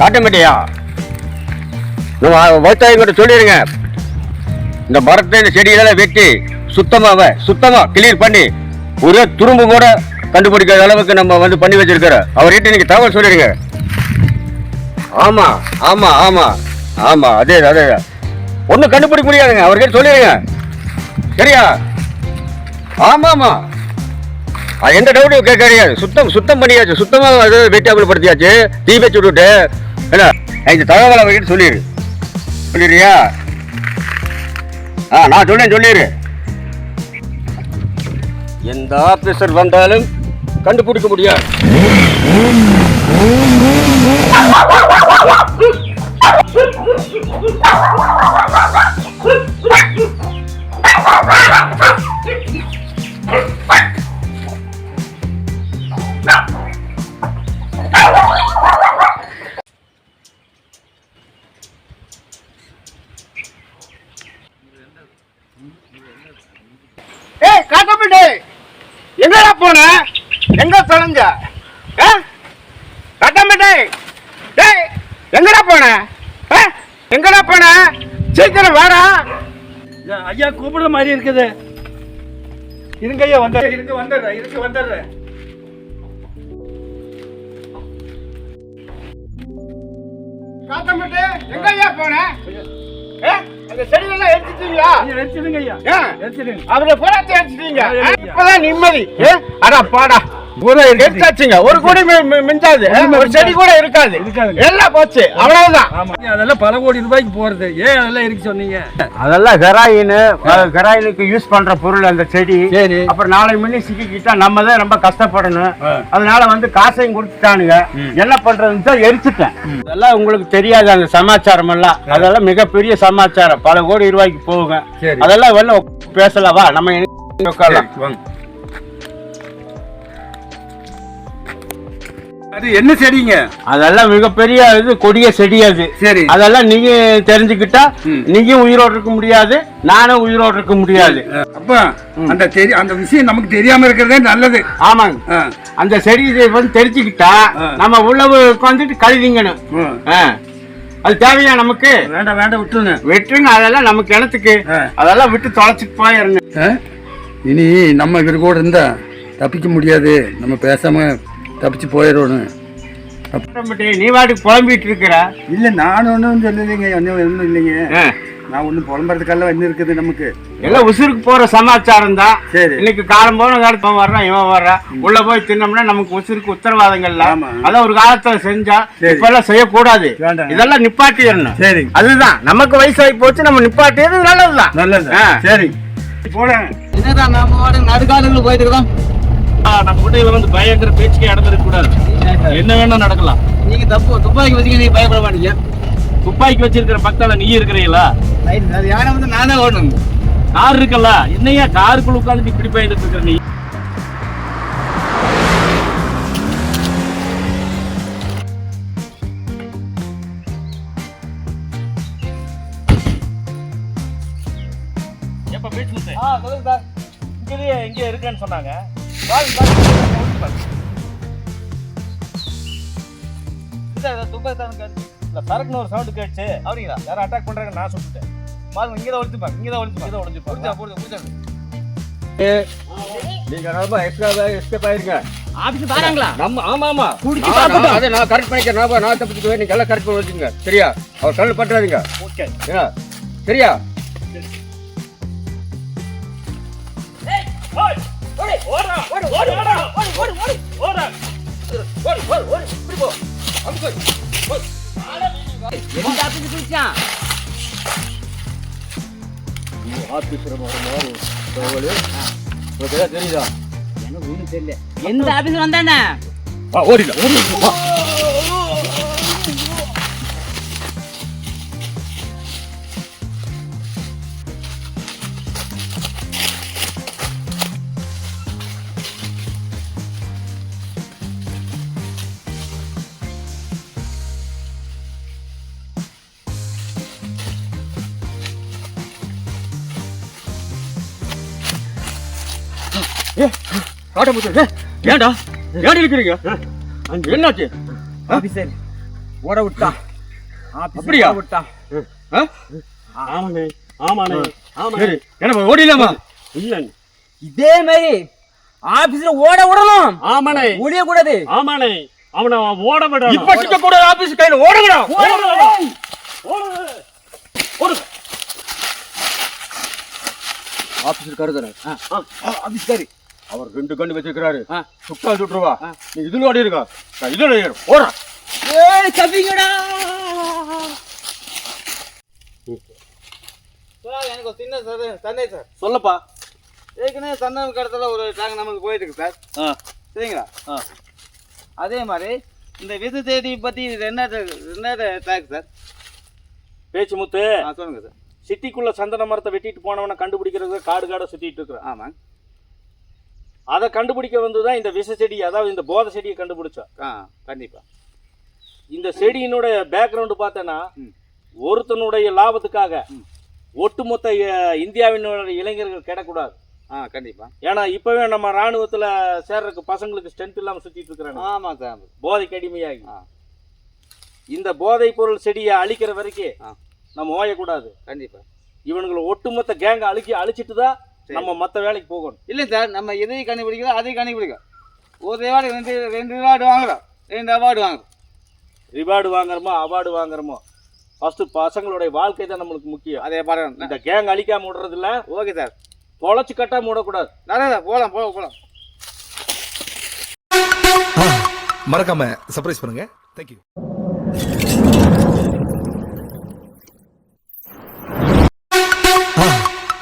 காட்டமேட்டையா நம்ம விவசாயிங்கிட்ட சொல்லிடுங்க. இந்த மரத்தை இந்த செடியெல்லாம் வெட்டி சுத்தமாக சுத்தமாக கிளியர் பண்ணி ஒரே துரும்பு கூட கண்டுபிடிக்காத அளவுக்கு நம்ம வந்து பண்ணி வச்சிருக்கிறோம் அவர்கிட்ட நீங்கள் தகவல் சொல்லிடுங்க. ஆமாம் ஆமாம் ஆமாம் ஆமாம் அதே அதே ஒன்றும் கண்டுபிடிக்க முடியாதுங்க. அவர்கிட்ட சொல்லிடுங்க. சரியா? ஆமாம் ஆமாம் அது எந்த டவுட்டும் கேட்க கிடையாது சுத்தம் சுத்தம் பண்ணியாச்சு. சுத்தமாக அது வெட்டி படுத்தியாச்சு தீ வச்சு விட்டுட்டு. என்ன? இந்த தகவலை வைக்கிட்டு சொல்லிடு சொல்லிடுறியா? ஆ நான் சொன்னேன் சொல்லிடு எந்த ஆபீசர் வந்தாலும் கண்டுபிடிக்க முடியாது. ஏய் காட்டப்பட்டு எங்கடா போன? எங்க தொலைஞ்ச? ஆ? காட்டப்பட்டு டேய் எங்கடா போன? எங்கடா போன? சீக்கிரம் வாடா. ஐயா கூப்பிடுற மாதிரி இருக்குது. இருங்க ஐயா வந்த இருங்க வந்துடுறேன் இருங்க வந்துடுறேன் காட்டப்பட்டு எங்க ஐயா போன? அந்த செடியெல்லாம் எடுத்துட்டீங்களா எடுத்துடுங்க ஐயா? எடுத்துடுங்க அவரை போராத்தி எடுத்துட்டீங்க. இப்பதான் நிம்மதி? அடா பாடா எடுத்தாச்சுங்க. ஒரு கோடி மிஞ்சாது. ஒரு செடி கூட இருக்காது. எல்லாம் போச்சு. அவ்வளவுதான். ஆமா. அதெல்லாம் பல கோடி ரூபாய்க்கு போறது. ஏன் அதெல்லாம் இருக்கு சொன்னீங்க? அதெல்லாம் ஹெராயின் ஹெராயினுக்கு யூஸ் பண்ற பொருள் அந்த செடி. சரி. அப்புறம் நாளை முன்னே சிக்கிக்கிட்டா நம்ம தான் ரொம்ப கஷ்டப்படணும். அதனால வந்து காசையும் கொடுத்துட்டானுங்க. என்ன பண்றதுன்னு தான் எரிச்சிட்டேன். அதெல்லாம் உங்களுக்கு தெரியாது அந்த சமாச்சாரம் எல்லாம் அதெல்லாம் மிகப்பெரிய சமாச்சாரம். பல கோடி ரூபாய்க்கு போகுங்க. அதெல்லாம் வெளில பேசலவா நம்ம இனி உட்காரலாம். அது என்ன செடிங்க? அதெல்லாம் மிகப்பெரிய இது கொடிய செடி அது. சரி. அதெல்லாம் நீங்க தெரிஞ்சுக்கிட்டா. நீயும் உயிரோடு இருக்க முடியாது நானும் உயிரோடு இருக்க முடியாது. அப்ப அந்த தெரி அந்த விஷயம் நமக்கு தெரியாம இருக்கிறதே நல்லது. ஆமாங்க. அந்த செடி இதை வந்து தெரிஞ்சுக்கிட்டா. நம்ம உள்ள உட்காந்துட்டு கழுவிங்கணும். அது தேவையா நமக்கு? வேண்டாம் வேண்டாம் விட்டுருங்க. வெட்டுங்க அதெல்லாம் நமக்கு கிணத்துக்கு. அதெல்லாம் விட்டு தொலைச்சிட்டு போயிருங்க? இனி நம்ம இவர் கூட இருந்தா தப்பிக்க முடியாது. நம்ம பேசாம தப்பிச்சு போயிடணும் நீ வாட்டுக்கு புலம்பிட்டு இருக்கிற? இல்ல நான் ஒன்றும் சொல்லலைங்க. ஒன்றும் ஒன்றும் இல்லைங்க. ஆ. நான் ஒன்றும் புலம்புறதுக்கெல்லாம் என்ன இருக்குது நமக்கு. எல்லாம் உசுருக்கு போற சமாச்சாரம் தான். சரி. இன்னைக்கு காலம் போன காலத்து அவன் வர்றான் இவன் வர்றான். உள்ள போய் தின்னோம்னா நமக்கு உசுருக்கு உத்தரவாதங்கள் ஆமா. அதான் ஒரு காலத்துல செஞ்சா சரி. இப்ப எல்லாம் செய்யக்கூடாது. இதெல்லாம் நிப்பாட்டிடணும். சரி. அதுதான். நமக்கு வயசாகி போச்சு நம்ம நிப்பாட்டியது நல்லதுதான். நல்லது ஆ. சரி. போறேன் என்னதான் நாம வாடகை நடுக்காடுகள் போயிட்டு இருக்கோம். நம்ம கிட்ட வந்து பயங்கர பேச்சுக்கே இடம் இருக்க கூடாது. என்ன வேணா நடக்கலாம். நீங்க தப்பு துப்பாக்கி வச்சுக்க நீங்க பயப்பட மாட்டீங்க. துப்பாக்கி வச்சிருக்கிற பக்கத்துல நீ இருக்கிறீங்களா? யானை வந்து நானே ஓடணும்? கார் இருக்கல்ல என்னையா காருக்குள்ள உட்காந்து இப்படி பயந்துட்டு இருக்கிற நீ? எப்ப பேச்சு எங்க இருக்கேன்னு சொன்னாங்க. சரக்குன்னு ஒரு சவுண்ட் கேட்டுச்சு. அப்படிங்களா? யாரும் அட்டாக் பண்றாங்க நான் சொல்லிட்டேன். பாருங்க இங்கே தான் ஒழிச்சுப்பாங்க இங்கே தான் ஒழிச்சுப்பாங்க இதை உடஞ்சு புடிச்சா போடுங்க புடிச்சாங்க நீங்க ரொம்ப எக்ஸ்ட்ரா எஸ்கேப் ஆயிருங்க. ஆபீஸ் பாருங்களா நம்ம ஆமா ஆமா. குடிச்சு. அதை நான் கரெக்ட் பண்ணிக்கிறேன். நான் நான் தப்பிச்சுக்குவேன் நீங்க எல்லாம் கரெக்ட் பண்ணி வச்சுங்க சரியா? அவர் கல் பண்றாதீங்க. ஓகே ஏன்னா, சரியா எந்த ஆபீஸ் குடிச்சான் உங்களுக்கு ஏதாவது தெரியுதா? எனக்கு ஒன்றும் தெரியல. எந்த ஆபீஸ் வந்தானே? ஆ, ஓடில காட்ட முத்து ஏ, ஏன்டா? ஏன் இருக்கிறீங்க என்னாச்சு? ஆபீசர் ஓட ஆபீஸ் அப்படியா? ஓட ஆ? ஆமாண்ணே ஆமாண்ணே ஆமாண்ணே. சரி என்ன ஓடிடலாமா இல்லண்ணே இதே மாதிரி ஆபீஸ்ல ஓட விடணும். ஆமாண்ணே. ஒளிய கூடாது ஆமாண்ணே. அவனை ஓட விடணும். இப்ப சிக்க கூட ஆபீஸ் கையில ஓடுங்கடா ஆபீஸ் இருக்காரு ஆபீஸ்காரி அவர் ரெண்டு கண்ணு வச்சிருக்காரு ஆ. சுட்டா சுட்டுருவா. நீ இதுல ஓடி இருக்கா. நான் இதுல. ஓடுறா ஏய் தப்பிங்கடா சார் எனக்கு ஒரு சின்ன சார் சந்தேகம் சார். சொல்லப்பா. ஏற்கனவே சந்தனம் கடத்தல ஒரு டேங்க் நமக்கு போயிட்டு இருக்கு சார். ஆ. சரிங்களா? ஆ. அதே மாதிரி இந்த விசு தேதி பத்தி என்ன என்ன டேங்க் சார். பேச்சு முத்து. ஆ சொல்லுங்க சார். சிட்டிக்குள்ள சந்தன மரத்தை வெட்டிட்டு போனவனை கண்டுபிடிக்கிறது காடு காடை சுத்திட்டு இருக்கிறான். ஆமாங்க. அதை கண்டுபிடிக்க வந்துதான் இந்த விஷ செடி அதாவது இந்த போதை செடியை கண்டுபிடிச்சோம். ஆ கண்டிப்பா. இந்த செடியினுடைய பேக்ரவுண்டு பார்த்தேன்னா. ஒருத்தனுடைய லாபத்துக்காக ஒட்டுமொத்த அஹ், இந்தியாவினுடைய இளைஞர்கள் கிடக்கூடாது. ஆ கண்டிப்பா. ஏன்னா இப்பவே நம்ம ராணுவத்துல சேர்றதுக்கு பசங்களுக்கு ஸ்ட்ரென்த் இல்லாம சுத்திட்டு இருக்கிறாங்க ஆமா சார். போதைக்கு அடிமையாகி. இந்த போதை பொருள் செடியை அழிக்கிற வரைக்கும். நம்ம ஓயக்கூடாது. கண்டிப்பா. இவனுங்களை ஒட்டுமொத்த கேங்க அழிக்கி அழிச்சிட்டு தான் நம்ம மத்த வேலைக்கு போகணும். இல்லை சார் நம்ம எதையும் கண்டுபிடிக்கிறோம் அதையும் கண்டுபிடிக்கிறோம். ஒரு அவார்டு ரெண்டு ரெண்டு அவார்டு வாங்குறோம். ரெண்டு அவார்டு வாங்குறோம். ரிவார்டு வாங்குறோமோ அவார்டு வாங்குறோமோ? ஃபர்ஸ்ட் பசங்களுடைய வாழ்க்கை தான் நம்மளுக்கு முக்கியம். அதே பாருங்க. இந்த கேங் அழிக்காம விடுறது இல்ல ஓகே சார் தொலைச்சு கட்டாம விடக்கூடாது நல்லா சார் போகலாம் போகலாம் போகலாம் மறக்காம சர்ப்ரைஸ் பண்ணுங்க. தேங்க்யூ